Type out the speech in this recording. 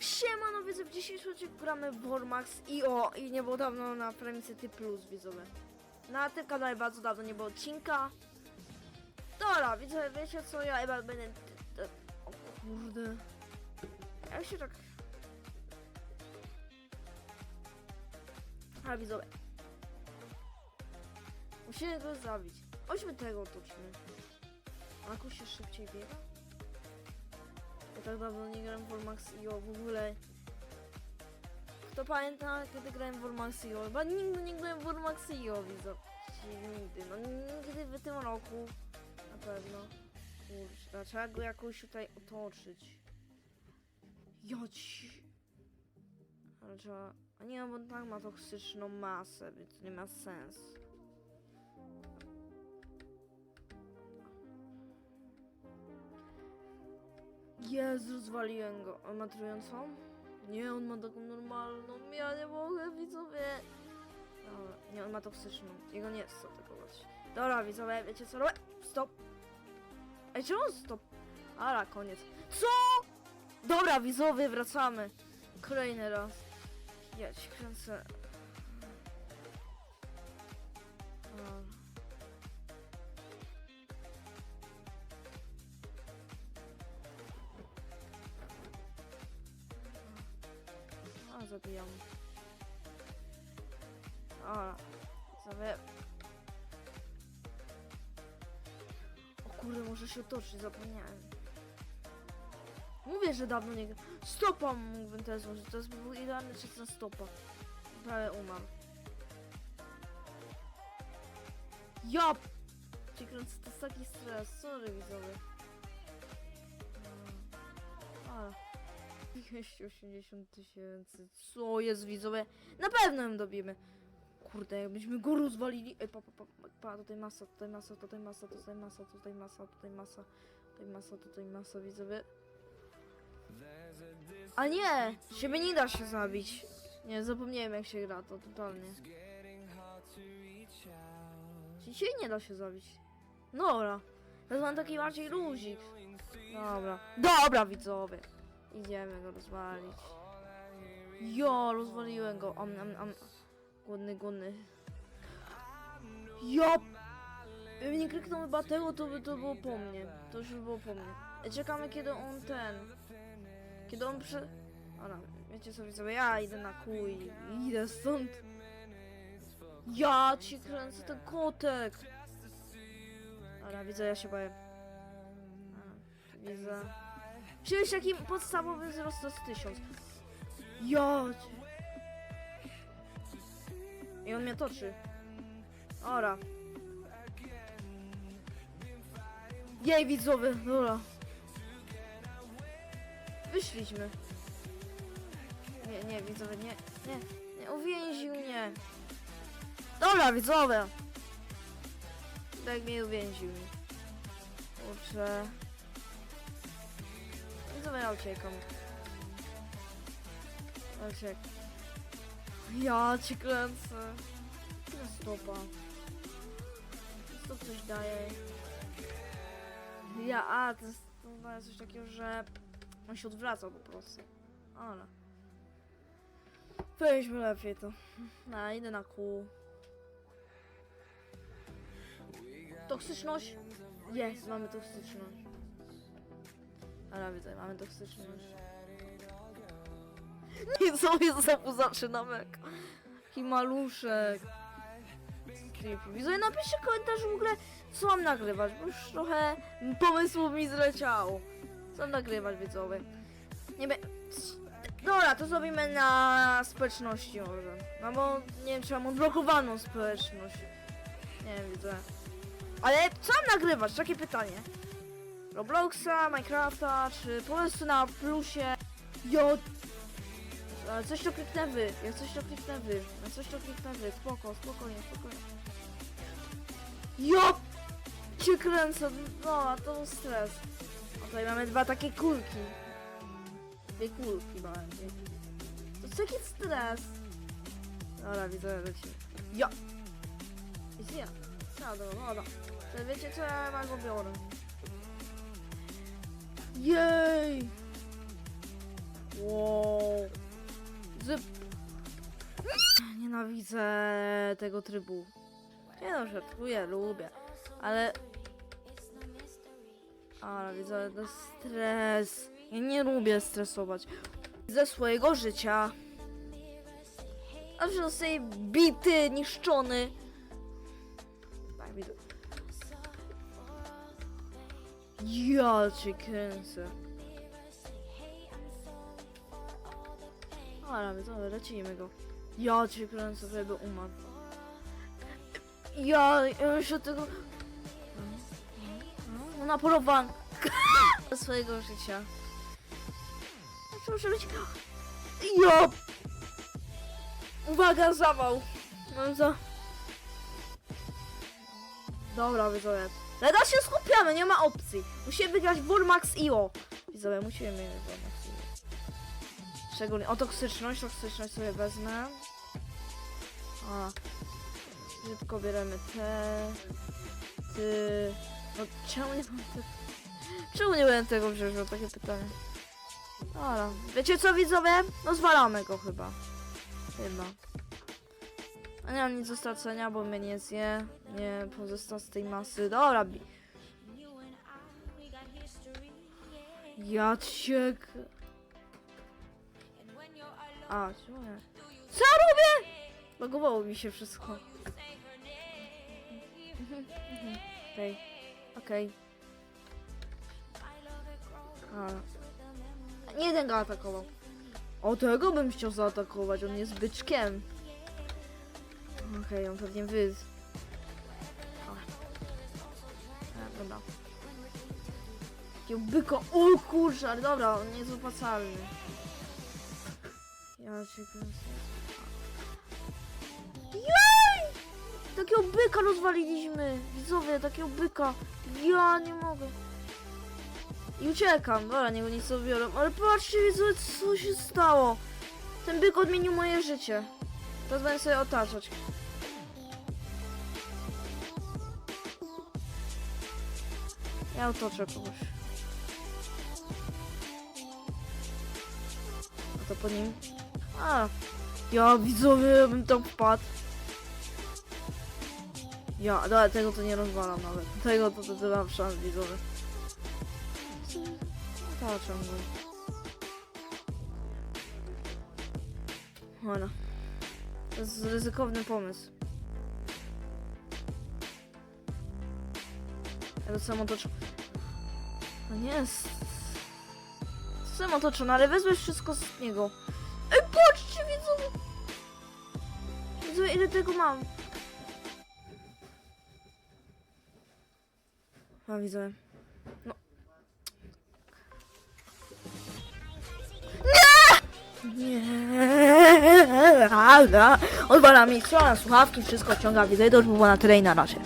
Siemano, widzę, w dzisiejszym odcinku gramy w Wormax i o, i nie było dawno na Premium Ty Plus, widzowie. Na tym kanale bardzo dawno nie było odcinka. Dobra, widzę, wiecie co, ja chyba będę... O kurde. Ja się tak... A widzowie. Musimy go zabić. Chodźmy tego otoczmy. A się szybciej biega? Tak dawno nie grałem w Volmax IO w ogóle. Kto pamięta, kiedy grałem w Volmax IO? Chyba nigdy nie grałem w Volmax IO, widzę. Nigdy, no nigdy w tym roku. Na pewno. Kurczę, trzeba go jakoś tutaj otoczyć. Jodź. Ale trzeba... A nie, bo tak ma toksyczną masę, więc nie ma sensu. Jezu, rozwaliłem go. On ma trującą? Nie, on ma taką normalną. Ja nie mogę, widzowie. Dobra, nie, on ma toksyczną. Jego nie chcę atakować. Dobra, widzowie, wiecie co robię? Stop. Ej, czemu stop? Ala, koniec. Co? Dobra, widzowie, wracamy. Kolejny raz. Ja ci kręcę. A, zabijam. A, sobie. O kurde, może się otoczyć, zapomniałem. Mówię, że dawno nie. Stopa mógłbym teraz złożyć, to jest był idealny czas na stopa. Prawie umarł. Ja! Cię kręcę, to jest taki stres, sorry widzowie. 280 tysięcy. Co jest widzowie? Na pewno ją dobijemy. Kurde, jakbyśmy go rozwalili. Ej, pa, pa, pa, pa, tutaj masa, tutaj masa, tutaj masa, tutaj masa, tutaj masa, tutaj masa, tutaj masa, tutaj masa, widzowie. A nie! Siebie nie da się zabić. Nie, zapomniałem jak się gra to totalnie. Dzisiaj nie da się zabić. Dobra. To mam taki bardziej luzik. Dobra. Dobra, widzowie. Idziemy go rozwalić. Jo, rozwaliłem go. Am, am, am. Głodny, głodny. Jo! Gdybym nie kliknął chyba tego, to by to było po mnie. To już by było po mnie. Czekamy kiedy on ten... Kiedy on prze... Ona, wiecie co widzowie, ja idę na i idę stąd. Ja ci kręcę ten kotek. Dobra, widzę, ja się boję. A, widzę. Czymś takim podstawowy wzrost to jest 1000. Ja cię. I on mnie toczy. Ora. Jej widzowie, dobra. Wyszliśmy. Nie, nie, widzowie, nie, nie, nie, uwięził mnie. Dobra, widzowie. Tak mnie uwięził. Kurczę. Widzowie, ja uciekam. Uciek. Ja cię kręcę. Na stopa. Stop coś daje. Ja, a, to jest, to daje coś takiego, że on się odwracał po prostu. Ale. Weźmy lepiej to. Na, idę na kół. Toksyczność? Jest, mamy toksyczność. Ale widzę, mamy. I co jest znowu zaczynamy? Taki maluszek. Creepy. Widzowie, napiszcie komentarz w ogóle, co mam nagrywać, bo już trochę pomysłów mi zleciało. Co mam nagrywać, widzowie? Nie be... Dobra, to zrobimy na społeczności może. No bo, nie wiem, czy mam odblokowaną społeczność. Nie wiem, widzę. Ale co mam nagrywać? Takie pytanie. Robloxa, Minecrafta, czy po prostu na plusie. Jo... Ale coś to kliknę wy, ja coś to kliknę wy, na coś to kliknę wy, spoko, spokojnie, spokojnie. Jo! Cię kręcę, no, a to stres. A tutaj mamy dwa takie kulki. Dwie kulki małe. To jest taki stres. Dobra, widzę, leci. Ja! Jest ja. No, dobra, dobra. To wiecie co, ja mam go biorę. Jej! Wow. Zyp. Nienawidzę tego trybu. Nie no, żartuję, lubię, ale... Ale widzę, to stres. Ja nie lubię stresować. Ze swojego życia. Zawsze zostaję bity, niszczony. Widzę. Ja cię kręcę. Ale widzę, lecimy go. Ja cię kręcę, żeby umarł. Ja, ja już od tego... No na polowanie swojego życia. To muszę być... Ja! Uwaga, zawał! No to... Dobra, widzowie. Teraz się skupiamy, nie ma opcji. Musimy wygrać Burmax IO. Widzowie, musimy wygrać Burmax IO. Szczególnie... O, toksyczność, toksyczność sobie wezmę. A. Szybko bierzemy te... Ty... No czemu nie mam te... Czemu nie będę tego wziąć? Mam takie pytanie. Dobra. Wiecie co widzowie? No zwalamy go chyba. Chyba. A nie mam nic do stracenia, bo mnie nie zje. Nie pozostał z tej masy. Dobra. bi- A, czemu nie? Co robię? Logowało mi się wszystko. Okej. Okej. A. Nie jeden go atakował. O tego bym chciał zaatakować, on jest byczkiem. Okej, on pewnie wyz. Dobra. Takiego byka. O kurczę, ale dobra, on jest opłacalny. Ja cię. Jej! Takiego byka rozwaliliśmy. Widzowie, takiego byka. Ja nie mogę. I uciekam. Dobra, niego nic sobie biorę. Ale patrzcie, widzowie, co się stało. Ten byk odmienił moje życie. Teraz będę sobie otaczać. Ja otoczę kogoś. A to po nim. A, ja widzowie, bym tam wpadł. Ja, dobra, tego to nie rozwalam nawet. Tego to, to, mam szans, widzowie. Otaczam go. Dobra. To jest ryzykowny pomysł. Ja to sam otoczę. No nie jest. Sam otoczę, no ale wezmę wszystko z niego. Ej, patrzcie, widzowie! Widzowie, ile tego mam? A, widzowie. No. Nie! Nie! Odwala mi, słuchawki, wszystko ciąga, widzę, to już było na tyle i na razie.